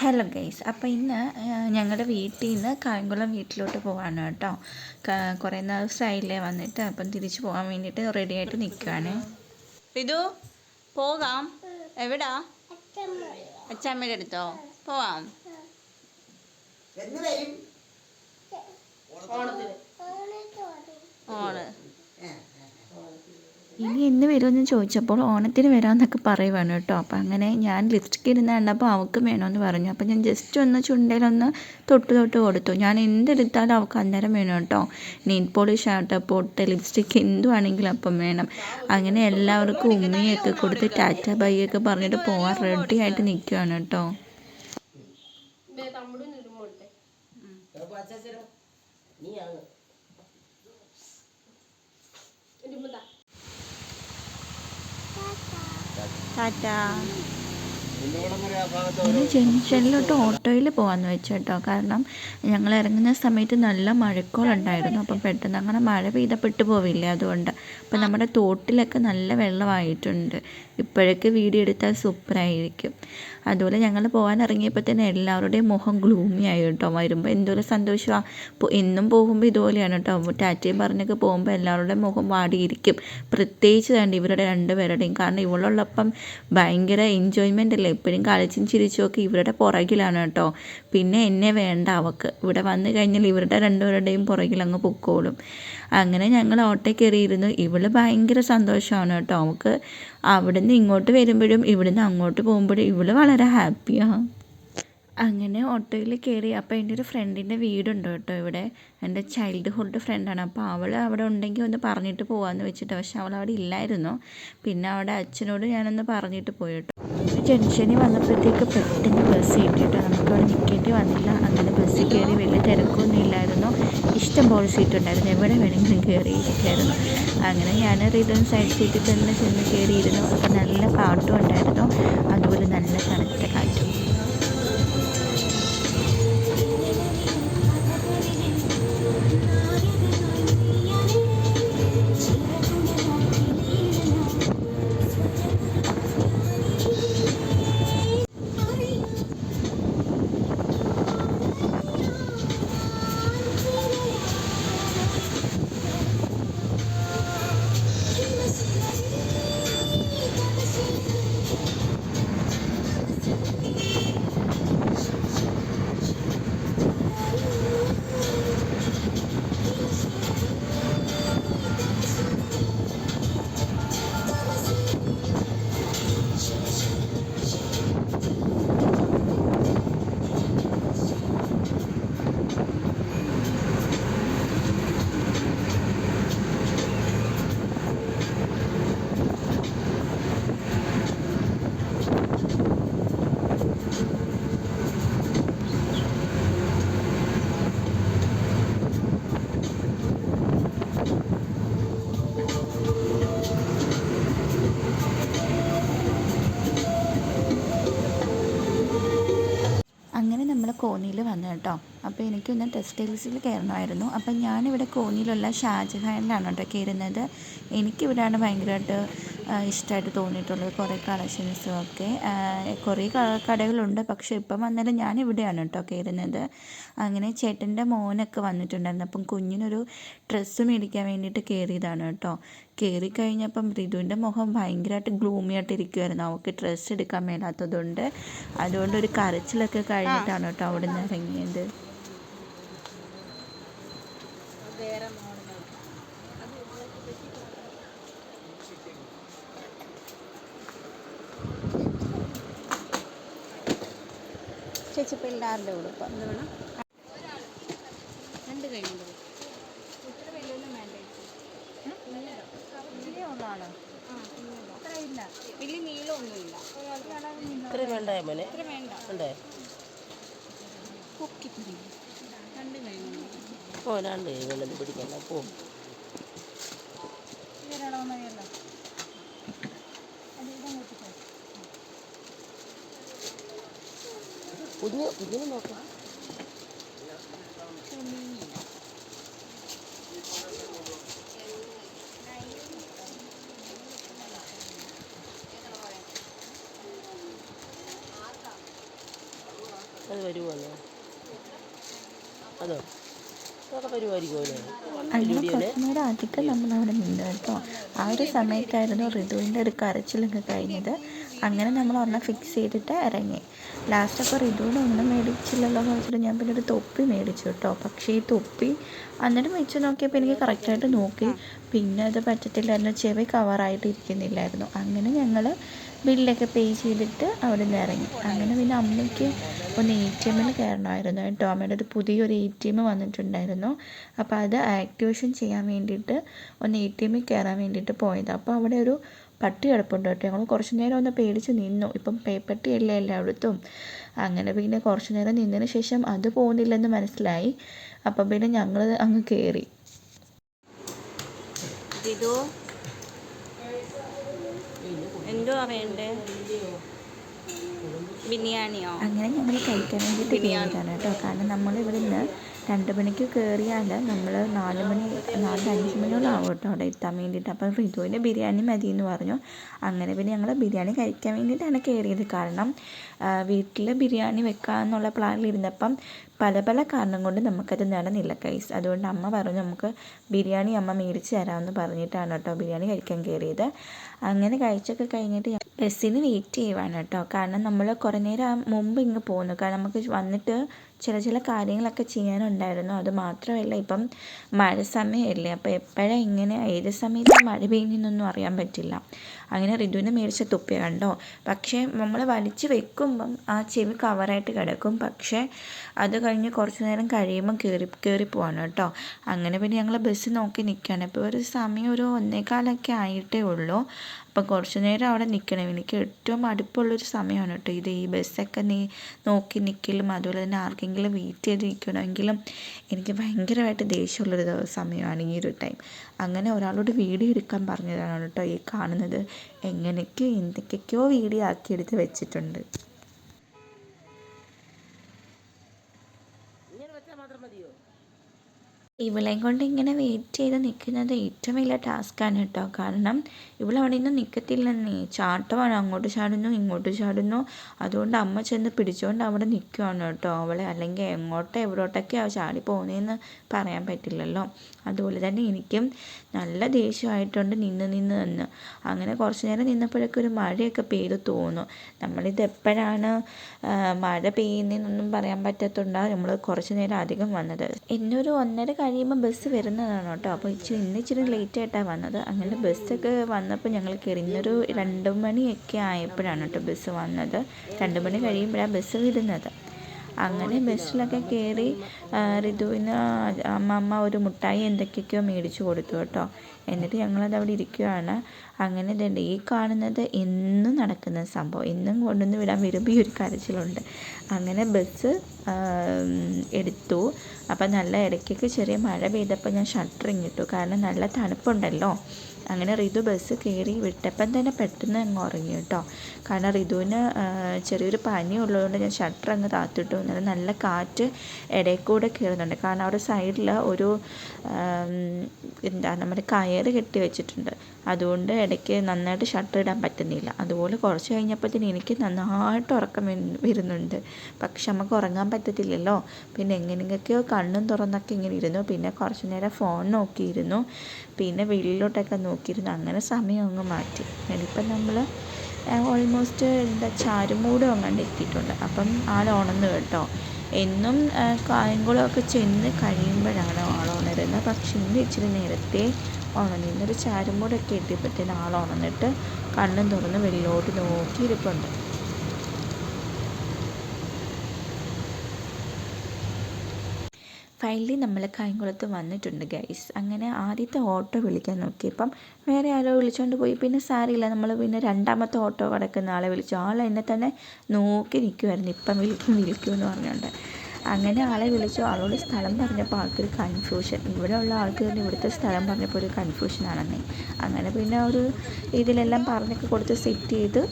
Hello guys അപ്പോൾ ഇന്ന് ഞങ്ങളുടെ വീട്ടിൽ നിന്ന് കായംകുളം വീട്ടിലോട്ട് പോവാണ് കേട്ടോ. കുറേ ദിവസമായില്ലേ വന്നിട്ട് അപ്പം തിരിച്ചു പോകാൻ വേണ്ടിയിട്ട് റെഡി ആയിട്ട് നിൽക്കുകയാണ് ഇതു പോകാം. എവിടാ? അച്ഛമ്മയുടെ അടുത്തോ? പോവാം. ഓണ്. ഇനി എന്ന് വരുമെന്ന് ചോദിച്ചപ്പോൾ ഓണത്തിന് വരാമെന്നൊക്കെ പറയുവാണ് കേട്ടോ. അപ്പം അങ്ങനെ ഞാൻ ലിപ്സ്റ്റിക് ഇരുന്ന് കണ്ടപ്പോൾ അവൾക്ക് വേണമെന്ന് പറഞ്ഞു. അപ്പം ഞാൻ ജസ്റ്റ് ഒന്ന് ചുണ്ടയിലൊന്ന് തൊട്ട് തൊട്ട് കൊടുത്തു. ഞാൻ എന്തെടുത്താലും അവൾക്ക് അന്നേരം വേണം കേട്ടോ. നെയിൽ പോളിഷ് ആവട്ടെ പൊട്ട് ലിപ്സ്റ്റിക് എന്തുവാണെങ്കിലും അപ്പം വേണം. അങ്ങനെ എല്ലാവർക്കും ഉമ്മയൊക്കെ കൊടുത്ത് ടാറ്റ ബൈയൊക്കെ ഒക്കെ പറഞ്ഞിട്ട് പോകാൻ റെഡി ആയിട്ട് നിൽക്കുകയാണ് കേട്ടോ. നീ അങ്ങ് ടാറ്റാ ഇനി ജംഗ്ഷനിലോട്ട് ഓട്ടോയിൽ പോകാമെന്ന് വെച്ചു കേട്ടോ കാരണം ഞങ്ങൾ ഇറങ്ങുന്ന സമയത്ത് നല്ല മഴക്കോളുണ്ടായിരുന്നു. അപ്പം പെട്ടെന്ന് അങ്ങനെ മഴ പെയ്തപ്പെട്ട് പോവില്ലേ അതുകൊണ്ട്. അപ്പം നമ്മുടെ തോട്ടിലൊക്കെ നല്ല വെള്ളമായിട്ടുണ്ട്. ഇപ്പോഴൊക്കെ വീഡിയോ എടുത്താൽ സൂപ്പറായിരിക്കും. അതുപോലെ ഞങ്ങൾ പോകാൻ ഇറങ്ങിയപ്പോൾ തന്നെ എല്ലാവരുടെയും മുഖം ഗ്ലൂമി ആയി കേട്ടോ. വരുമ്പോൾ എന്തോരം സന്തോഷമാണ് എന്നും പോകുമ്പോൾ ഇതുപോലെയാണ് കേട്ടോ. ടാറ്റയും പറഞ്ഞൊക്കെ പോകുമ്പോൾ എല്ലാവരുടെയും മുഖം വാടിയിരിക്കും. പ്രത്യേകിച്ച് വേണ്ട ഇവരുടെ രണ്ടുപേരുടെയും. കാരണം ഇവളുള്ളപ്പം ഭയങ്കര എൻജോയ്മെന്റ് അല്ലേ? എപ്പോഴും കളിച്ചും ചിരിച്ചും ഒക്കെ ഇവരുടെ പുറകിലാണ് കേട്ടോ. പിന്നെ എന്നെ വേണ്ട അവക്ക്. ഇവിടെ വന്നു കഴിഞ്ഞാൽ ഇവരുടെ രണ്ടുപേരുടെയും പുറകിൽ അങ്ങ് പൊക്കോളും. അങ്ങനെ ഞങ്ങൾ ഓട്ടോ കയറിയിരുന്നു. ഇവൾ ഭയങ്കര സന്തോഷമാണ് കേട്ടോ. അവൾക്ക് അവിടുന്ന് ഇങ്ങോട്ട് വരുമ്പോഴും ഇവിടുന്ന് അങ്ങോട്ട് പോകുമ്പോഴും ഇവൾ വളരെ ഹാപ്പിയാണ് അങ്ങനെ ഓട്ടോയിൽ കയറി അപ്പോൾ എന്റെ ഒരു ഫ്രണ്ടിന്റെ വീടുണ്ട് കേട്ടോ ഇവിടെ. എന്റെ ചൈൽഡ്ഹുഡ് ഫ്രണ്ടാണ് അപ്പോൾ അവൾ അവിടെ ഉണ്ടെങ്കിൽ ഒന്ന് പറഞ്ഞിട്ട് പോകാമെന്ന് വെച്ചിട്ട് പക്ഷെ അവൾ അവിടെ ഇല്ലായിരുന്നു. പിന്നെ അവിടെ അച്ഛനോട് ഞാനൊന്ന് പറഞ്ഞിട്ട് പോയി കേട്ടോ. ജംഗ്ഷനിൽ വന്നപ്പോഴത്തേക്ക് പെട്ടെന്ന് ബസ് കിട്ടി കേട്ടോ നമുക്ക് നിൽക്കേണ്ടി വന്നില്ല. അങ്ങനെ ബസ്സിൽ കയറി വലിയ തിരക്കൊന്നും ഇല്ലായിരുന്നു. ഇഷ്ടം പോലെ സീറ്റ് ഉണ്ടായിരുന്നു എവിടെ വേണമെങ്കിലും കയറിയിരിക്കായിരുന്നു അങ്ങനെ ഞാൻ റിട്ടേൺ സൈഡ് സീറ്റിൽ തന്നെ ചെന്ന് കയറിയിരുന്നു അപ്പോൾ നല്ല പാട്ടും ഉണ്ടായിരുന്നു. അതുപോലെ നല്ല തണുത്ത കാറ്റും. കോന്നിയിൽ വന്നു കേട്ടോ. അപ്പോൾ എനിക്കൊന്ന് ടെക്സ്റ്റൈൽസിൽ കയറണമായിരുന്നു. അപ്പം ഞാനിവിടെ കോന്നിയിലുള്ള ഷാജഹാനിലാണ് കേട്ടോ കയറുന്നത്. എനിക്കിവിടെയാണ് ഭയങ്കരമായിട്ട് ഇഷ്ടമായിട്ട് തോന്നിയിട്ടുള്ളത് കുറേ കളക്ഷൻസും ഒക്കെ കുറേ കടകളുണ്ട്. പക്ഷേ ഇപ്പം വന്നാലും ഞാൻ ഇവിടെയാണ് കേട്ടോ കയറുന്നത്. അങ്ങനെ ചേട്ടന്റെ മോനൊക്കെ വന്നിട്ടുണ്ടായിരുന്നു. അപ്പം കുഞ്ഞിനൊരു ഡ്രസ്സ് മേടിക്കാൻ വേണ്ടിയിട്ട് കയറിയതാണ് കേട്ടോ. കയറി കഴിഞ്ഞപ്പം ഋതുവിന്റെ മുഖം ഭയങ്കരമായിട്ട് ഗ്ലൂമി ആയിട്ട് ഇരിക്കുമായിരുന്നു അവൾക്ക് ഡ്രസ്സ് എടുക്കാൻ മേലാത്തതുകൊണ്ട്. അതുകൊണ്ട് ഒരു കരച്ചിലൊക്കെ കഴിഞ്ഞിട്ടാണ് കേട്ടോ അവിടെ നിന്ന് ഇറങ്ങിയത്. ചേച്ചി. പിള്ളേരുടെ ഉടുപ്പ് രണ്ട് കഴിഞ്ഞു വലിയ നീളമൊന്നുമില്ല ഇത്രയും വേണ്ട മോനെ? ഇത്ര വേണ്ട. ഉണ്ടേ? രണ്ട് കഴിഞ്ഞു പോരാണ്ട് വെള്ളം പിടിക്കണ്ട പോകും കുഞ്ഞ് കുഞ്ഞിനെ നോക്കാം. അത് വരുമോ അതോ? കുറച്ച് നേരം അധികം നമ്മൾ അവിടെ നിന്നു കേട്ടോ. ആ ഒരു സമയത്തായിരുന്നു ഋതുവിന്റെ ഒരു കരച്ചിലൊക്കെ കഴിഞ്ഞത്. അങ്ങനെ നമ്മൾ ഒരെണ്ണം ഫിക്സ് ചെയ്തിട്ട് ഇറങ്ങി. ലാസ്റ്റ് അപ്പോൾ ഋതുവിന് ഒന്നും മേടിച്ചില്ലല്ലോ എന്ന് വെച്ചിട്ട് ഞാൻ പിന്നെ ഒരു തൊപ്പി മേടിച്ചു കേട്ടോ. പക്ഷേ ഈ തൊപ്പി അന്നേരം വെച്ച് നോക്കിയപ്പോൾ എനിക്ക് കറക്റ്റായിട്ട് നോക്കി. പിന്നെ അത് പറ്റത്തില്ലായിരുന്നു. ചെവി കവറായിട്ട് ഇരിക്കുന്നില്ലായിരുന്നു. അങ്ങനെ ഞങ്ങൾ ബില്ലൊക്കെ പേ ചെയ്തിട്ട് അവിടെ നിന്ന് ഇറങ്ങി. അങ്ങനെ പിന്നെ അമ്മയ്ക്ക് ഒന്ന് എ ടി എമ്മിൽ കയറണമായിരുന്നു. കേട്ടോ അമ്മയുടെ ഒരു പുതിയൊരു എ ടി എം വന്നിട്ടുണ്ടായിരുന്നു. അപ്പോൾ അത് ആക്ടിവേഷൻ ചെയ്യാൻ വേണ്ടിയിട്ട് ഒന്ന് എ ടി എമ്മിൽ കയറാൻ വേണ്ടിയിട്ട് പോയത്. അപ്പോൾ അവിടെ ഒരു പട്ടി കിടപ്പുണ്ട് കേട്ടോ. ഞങ്ങൾ കുറച്ച് നേരം ഒന്ന് പേടിച്ച് നിന്നു. ഇപ്പം പേപ്പട്ടിയല്ലേ എല്ലായിടത്തും? അങ്ങനെ പിന്നെ കുറച്ച് നേരം നിന്നതിന് ശേഷം അത് പോകുന്നില്ലെന്ന് മനസ്സിലായി. അപ്പം പിന്നെ ഞങ്ങൾ അങ്ങ് കയറി. ഇതോ വേണ്ടേ? ബിരിയാണിയോ? അങ്ങനെ ഞങ്ങൾ കഴിക്കാൻ വേണ്ടിയിട്ട് കയറിയതാണ് കേട്ടോ. കാരണം നമ്മൾ ഇവിടെ നിന്ന് രണ്ട് മണിക്ക് കയറിയാൽ നമ്മൾ നാല് മണി നാല് അഞ്ച് മണിയോളം ആവും കേട്ടോ അവിടെ എത്താൻ വേണ്ടിയിട്ട്. അപ്പം റിതുവിന് ബിരിയാണി മതി എന്ന് പറഞ്ഞു. അങ്ങനെ പിന്നെ ഞങ്ങൾ ബിരിയാണി കഴിക്കാൻ വേണ്ടിയിട്ടാണ് കയറിയത് കാരണം വീട്ടിൽ ബിരിയാണി വെക്കാമെന്നുള്ള പ്ലാനിലിരുന്നപ്പം പല പല കാരണം കൊണ്ട് നമുക്കത് നടന്നില്ല കൈസ് അതുകൊണ്ട് അമ്മ പറഞ്ഞു നമുക്ക് ബിരിയാണി അമ്മ മേടിച്ച് തരാമെന്ന് പറഞ്ഞിട്ടാണ് കേട്ടോ ബിരിയാണി കഴിക്കാൻ കയറിയത് അങ്ങനെ കഴിച്ചൊക്കെ കഴിഞ്ഞിട്ട് ബസ്സിന് വെയിറ്റ് ചെയ്യുവാണ് കേട്ടോ. കാരണം നമ്മൾ കുറേ നേരം മുമ്പ് ഇങ്ങ് പോകുന്നു കാരണം നമുക്ക് വന്നിട്ട് ചില ചില കാര്യങ്ങളൊക്കെ ചെയ്യാനുണ്ടായിരുന്നു. അത് മാത്രമല്ല ഇപ്പം മഴ സമയമല്ലേ? അപ്പോൾ എപ്പോഴാണ് ഇങ്ങനെ ഏത് സമയത്ത് മഴ പെയ്യുന്നതെന്നൊന്നും അറിയാൻ പറ്റില്ല. അങ്ങനെ ഋതുവിനെ മേടിച്ച തുപ്പി കണ്ടോ? പക്ഷേ നമ്മൾ വലിച്ചു വെക്കുമ്പം ആ ചെവി കവറായിട്ട് കിടക്കും. പക്ഷേ അത് കഴിഞ്ഞ് കുറച്ച് നേരം കഴിയുമ്പം കയറി കയറി പോവാണ് കേട്ടോ. അങ്ങനെ പിന്നെ ഞങ്ങൾ ബസ് നോക്കി നിൽക്കുകയാണ് ഇപ്പോൾ ഒരു സമയം ഒരു ഒന്നേകാലൊക്കെ ആയിട്ടേ ഉള്ളൂ. അപ്പം കുറച്ച് നേരം അവിടെ നിൽക്കണം എനിക്ക് ഏറ്റവും അടുപ്പുള്ളൊരു സമയമാണ് കേട്ടോ ഇത്. ഈ ബസ്സൊക്കെ നീ നോക്കി നിൽക്കലും അതുപോലെ തന്നെ ആർക്കെങ്കിലും വെയിറ്റ് ചെയ്ത് നിൽക്കണമെങ്കിലും എനിക്ക് ഭയങ്കരമായിട്ട് ദേഷ്യമുള്ളൊരു സമയമാണ് ഈ ഒരു ടൈം അങ്ങനെ ഒരാളോട് വീഡിയോ എടുക്കാൻ പറഞ്ഞതാണ് കേട്ടോ ഈ കാണുന്നത്. എങ്ങനെയൊക്കെയോ എന്തൊക്കെയൊക്കെയോ വീഡിയോ ആക്കി എടുത്ത് വെച്ചിട്ടുണ്ട് ഇങ്ങനെ വെച്ചാൽ മാത്രം മതിയോ ഇവളെയും കൊണ്ട് ഇങ്ങനെ വെയിറ്റ് ചെയ്ത് നിൽക്കുന്നത് ഏറ്റവും വലിയ ടാസ്ക്കാണ് കേട്ടോ. കാരണം ഇവൾ അവിടെ നിന്ന് നിൽക്കത്തില്ലെന്നേ ചാട്ടമാണ്. അങ്ങോട്ട് ചാടുന്നു ഇങ്ങോട്ട് ചാടുന്നു. അതുകൊണ്ട് അമ്മ ചെന്ന് പിടിച്ചുകൊണ്ട് അവിടെ നിൽക്കുകയാണ് കേട്ടോ അവളെ. അല്ലെങ്കിൽ എങ്ങോട്ടോ എവിടോട്ടൊക്കെയാണ് ചാടി പോകുന്നതെന്ന് പറയാൻ പറ്റില്ലല്ലോ. അതുപോലെ തന്നെ എനിക്കും നല്ല ദേഷ്യമായിട്ടുണ്ട് നിന്ന് നിന്ന് നിന്ന്. അങ്ങനെ കുറച്ച് നേരം നിന്നപ്പോഴൊക്കെ ഒരു മഴയൊക്കെ പെയ്തു തോന്നും നമ്മളിത് എപ്പോഴാണ് മഴ പെയ്യുന്നതെന്നൊന്നും പറയാൻ പറ്റത്തുണ്ടാകും നമ്മൾ കുറച്ച് നേരം അധികം വന്നത്. എന്നൊരു ഒന്നര കഴിയുമ്പോൾ ബസ് വരുന്നതാണ് കേട്ടോ. അപ്പോൾ ഇച്ചിരി ഇന്ന് ഇച്ചിരി ലേറ്റ് ആയിട്ടാണ് വന്നത്. അങ്ങനെ ബസ്സൊക്കെ വന്നപ്പോൾ ഞങ്ങൾ കയറി. രണ്ട് മണിയൊക്കെ ആയപ്പോഴാണ് കേട്ടോ ബസ് വന്നത്. രണ്ട് മണി കഴിയുമ്പോഴാണ് ബസ് വിടുന്നത് അങ്ങനെ ബസ്സിലൊക്കെ കയറി ഋതുവിന് അമ്മമ്മ ഒരു മുട്ടായി എന്തൊക്കെയൊക്കെയോ മേടിച്ചു കൊടുത്തു കേട്ടോ. എന്നിട്ട് ഞങ്ങളത് അവിടെ ഇരിക്കുകയാണ് അങ്ങനെ ഇതുണ്ട് ഈ കാണുന്നത് എന്നും നടക്കുന്ന സംഭവം. എന്നും കൊണ്ടുവന്ന് വിടാൻ വരുമ്പോൾ ഈ ഒരു കരച്ചിലുണ്ട്. അങ്ങനെ ബസ് എടുത്തു. അപ്പം നല്ല ഇടയ്ക്കൊക്കെ ചെറിയ മഴ പെയ്തപ്പോൾ ഞാൻ ഷട്ടറിങ് ഇട്ടു കാരണം നല്ല തണുപ്പുണ്ടല്ലോ. അങ്ങനെ റിതു ബസ് കയറി വിട്ടപ്പം തന്നെ പെട്ടെന്ന് അങ്ങ് ഉറങ്ങി കേട്ടോ. കാരണം റിതുവിന് ചെറിയൊരു പനി ഉള്ളതുകൊണ്ട് ഞാൻ ഷട്ടർ അങ്ങ് താത്തിട്ടു. എന്നാലും നല്ല കാറ്റ് ഇടയിൽ കൂടെ കയറുന്നുണ്ട്. കാരണം അവിടെ സൈഡിൽ ഒരു എന്താ നമ്മുടെ കയറ് കെട്ടി വെച്ചിട്ടുണ്ട്. അതുകൊണ്ട് ഇടയ്ക്ക് നന്നായിട്ട് ഷട്ടർ ഇടാൻ പറ്റുന്നില്ല. അതുപോലെ കുറച്ച് കഴിഞ്ഞപ്പോഴത്തേന് എനിക്ക് നന്നായിട്ട് ഉറക്കം വരുന്നുണ്ട്. പക്ഷെ നമുക്ക് ഉറങ്ങാൻ പറ്റത്തില്ലല്ലോ. പിന്നെ എങ്ങനെയൊക്കെയോ കണ്ണും തുറന്നൊക്കെ ഇങ്ങനെ ഇരുന്നു. പിന്നെ കുറച്ച് നേരം ഫോൺ നോക്കിയിരുന്നു. പിന്നെ വെളിയിലോട്ടൊക്കെ നോക്കിയിരുന്നു. അങ്ങനെ സമയം അങ്ങ് മാറ്റി. ഇനിയിപ്പം നമ്മൾ ഓൾമോസ്റ്റ് എന്താ ചാരുമൂട് അങ്ങാണ്ട് എത്തിയിട്ടുണ്ട്. അപ്പം ആൾ ഉണന്ന് കേട്ടോ. എന്നും കായംകുളമൊക്കെ ചെന്ന് കഴിയുമ്പോഴാണ് ആൾ ഉണരുന്നത് പക്ഷെ ഇന്ന് ഇച്ചിരി നേരത്തെ ഉണർന്നു ഇന്നൊരു ചാരുമൂടൊക്കെ എത്തിയപ്പോഴത്തേന് ആൾ ഉണർന്നിട്ട് കണ്ണും തുറന്ന് വെളിയിലോട്ട് നോക്കി ഇരിപ്പുണ്ട് ഫൈനലി നമ്മൾ കായംകുളത്ത് വന്നിട്ടുണ്ട് ഗൈസ്. അങ്ങനെ ആദ്യത്തെ ഓട്ടോ വിളിക്കാൻ നോക്കിയപ്പം വേറെ ആരോ വിളിച്ചുകൊണ്ട് പോയി. പിന്നെ സാരിയില്ല നമ്മൾ പിന്നെ രണ്ടാമത്തെ ഓട്ടോ കിടക്കുന്ന ആളെ വിളിച്ചു. ആൾ എന്നെ തന്നെ നോക്കി നിൽക്കുമായിരുന്നു ഇപ്പം വിളിക്കും വിളിക്കും എന്ന് പറഞ്ഞുകൊണ്ട് അങ്ങനെ ആളെ വിളിച്ചു. ആളോട് സ്ഥലം പറഞ്ഞപ്പോൾ ആൾക്കൊരു കൺഫ്യൂഷൻ ഇവിടെ ഉള്ള ആൾക്ക് തന്നെ ഇവിടുത്തെ സ്ഥലം പറഞ്ഞപ്പോൾ ഒരു കൺഫ്യൂഷൻ ആണെന്നേ. അങ്ങനെ പിന്നെ ഒരു ഇതിലെല്ലാം പറഞ്ഞൊക്കെ കൊടുത്ത് സെറ്റ് ചെയ്ത്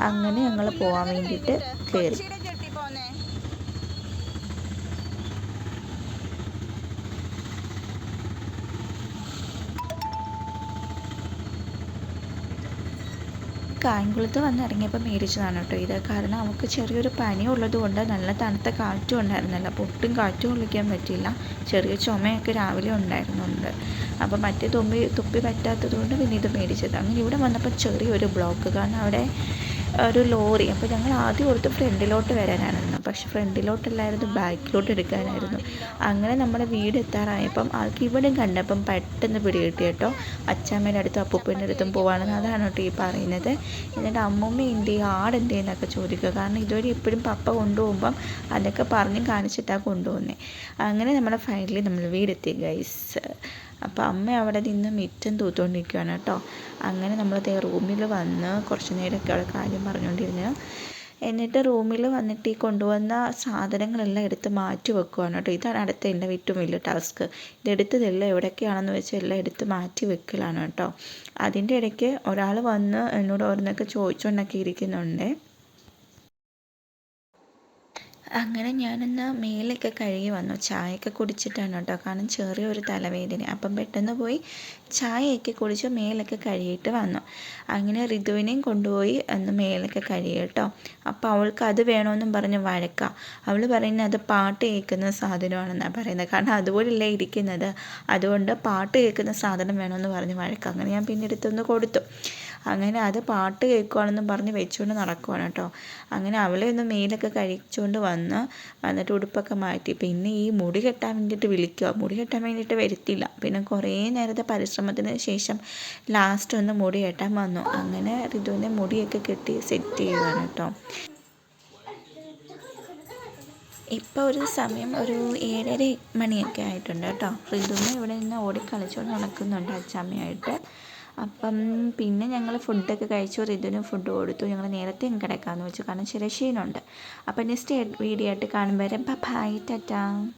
അങ്ങനെ ഞങ്ങൾ പോകാൻ വേണ്ടിയിട്ട് കയറി കായംകുളത്ത് വന്ന് ഇറങ്ങിയപ്പോൾ മേടിച്ചതാണ് കേട്ടോ ഇത്. കാരണം നമുക്ക് ചെറിയൊരു പനി ഉള്ളത് കൊണ്ട് നല്ല തണുത്ത കാറ്റും ഉണ്ടായിരുന്നല്ലോ. അപ്പോൾ ഒട്ടും കാറ്റ് കൊള്ളിക്കാൻ പറ്റിയില്ല. ചെറിയ ചുമയൊക്കെ രാവിലെ ഉണ്ടായിരുന്നുണ്ട്. അപ്പോൾ മറ്റേ തുമ്പി തുപ്പി പറ്റാത്തത് കൊണ്ട് പിന്നെ ഇത് മേടിച്ചത് അങ്ങനെ ഇവിടെ വന്നപ്പോൾ ചെറിയൊരു ബ്ലോക്ക്. കാരണം അവിടെ ഒരു ലോറി. അപ്പോൾ ഞങ്ങൾ ആദ്യം ഓർത്ത് ഫ്രണ്ടിലോട്ട് വരാനായിരുന്നു. പക്ഷെ ഫ്രണ്ടിലോട്ടല്ലായിരുന്നു ബാക്കിലോട്ട് എടുക്കാനായിരുന്നു. അങ്ങനെ നമ്മുടെ വീട് എത്താറായപ്പം ആൾക്ക് ഇവിടെയും കണ്ടപ്പം പെട്ടെന്ന് പിടികിട്ടി കേട്ടോ. അച്ചാമ്മയുടെ അടുത്തും അപ്പൂപ്പന്റെ അടുത്തും പോവാണെന്ന് അതാണ് കേട്ടോ ഈ പറയുന്നത്. എന്നിട്ട് അമ്മൂമ്മ എന്ത് ആടെന്ത് എന്നൊക്കെ ചോദിക്കുക. കാരണം ഇതുവരെ എപ്പോഴും പപ്പ കൊണ്ടുപോകുമ്പം അതൊക്കെ പറഞ്ഞ് കാണിച്ചിട്ടാണ് കൊണ്ടുപോകുന്നത് അങ്ങനെ നമ്മുടെ ഫൈനലി നമ്മൾ വീടെത്തി ഗൈസ് അപ്പോൾ അമ്മ അവിടെ നിന്ന് മിറ്റം തൂത്തുകൊണ്ടിരിക്കുകയാണ് കേട്ടോ. അങ്ങനെ നമ്മൾ ദേ റൂമിൽ വന്ന് കുറച്ച് നേരമൊക്കെ അവിടെ കാര്യം പറഞ്ഞുകൊണ്ടിരുന്നു എന്നിട്ട് റൂമിൽ വന്നിട്ട് ഈ കൊണ്ടുവന്ന സാധനങ്ങളെല്ലാം എടുത്ത് മാറ്റി വെക്കുകയാണ് കേട്ടോ. ഇതാണ് അടുത്ത എന്റെ ഏറ്റവും വലിയ ടാസ്ക് ഇതെടുത്തതെല്ലാം എവിടെയൊക്കെയാണെന്ന് വെച്ചാൽ എല്ലാം എടുത്ത് മാറ്റി വെക്കലാണ് കേട്ടോ. അതിന്റെ ഇടയ്ക്ക് ഒരാൾ വന്ന് എന്നോട് ഓരോന്നൊക്കെ ചോദിച്ചുകൊണ്ടൊക്കെ ഇരിക്കുന്നുണ്ട്. അങ്ങനെ ഞാനൊന്ന് മേലൊക്കെ കഴുകി വന്നു. ചായയൊക്കെ കുടിച്ചിട്ടാണ് കേട്ടോ. കാരണം ചെറിയൊരു തലവേദന. അപ്പം പെട്ടെന്ന് പോയി ചായയൊക്കെ കുടിച്ച് മേലൊക്കെ കഴുകിയിട്ട് വന്നു. അങ്ങനെ ഋതുവിനെയും കൊണ്ടുപോയി അന്ന് മേലൊക്കെ കഴുകി കേട്ടോ. അപ്പോൾ അവൾക്ക് അത് വേണമെന്നും പറഞ്ഞ് വഴക്കാം. അവൾ പറയുന്നത് അത് പാട്ട് കേൾക്കുന്ന സാധനമാണെന്നാണ് പറയുന്നത്. കാരണം അതുപോലെയല്ല ഇരിക്കുന്നത്. അതുകൊണ്ട് പാട്ട് കേൾക്കുന്ന സാധനം വേണമെന്ന് പറഞ്ഞ് വഴക്കാം. അങ്ങനെ ഞാൻ പിന്നെ എടുത്തൊന്ന് കൊടുത്തു. അങ്ങനെ അത് പാട്ട് കേൾക്കുവാണെന്നും പറഞ്ഞ് വെച്ചുകൊണ്ട് നടക്കുവാണ് കേട്ടോ. അങ്ങനെ അവളെ ഒന്ന് മേലൊക്കെ കഴിച്ചുകൊണ്ട് വന്ന് വന്നിട്ട് ഉടുപ്പൊക്കെ മാറ്റി. പിന്നെ ഈ മുടി കെട്ടാൻ വേണ്ടിയിട്ട് വിളിക്കുക മുടി കെട്ടാൻ വേണ്ടിയിട്ട് വരുത്തില്ല. പിന്നെ കുറേ നേരത്തെ പരിശ്രമത്തിന് ശേഷം ലാസ്റ്റ് ഒന്ന് മുടി കെട്ടാൻ വന്നു. അങ്ങനെ ഋതുവിന്റെ മുടിയൊക്കെ കെട്ടി സെറ്റ് ചെയ്യുകയാണ് കേട്ടോ. ഇപ്പോൾ ഒരു സമയം ഒരു ഏഴര മണിയൊക്കെ ആയിട്ടുണ്ട് കേട്ടോ. ഋതുവിനെ ഇവിടെ നിന്ന് ഓടി കളിച്ചുകൊണ്ട് നടക്കുന്നുണ്ട് അച്ചാമ്മയായിട്ട്. അപ്പം പിന്നെ ഞങ്ങൾ ഫുഡൊക്കെ കഴിച്ചു. റിതുവിനും ഫുഡ് കൊടുത്തു. ഞങ്ങൾ നേരത്തെ കിടക്കാമെന്ന് വെച്ചു കാരണം ചെറിയ ക്ഷീണമുണ്ട്. അപ്പം നെക്സ്റ്റ് വീഡിയോ ആയിട്ട് കാണുമ്പോൾ ബൈ ടാറ്റാ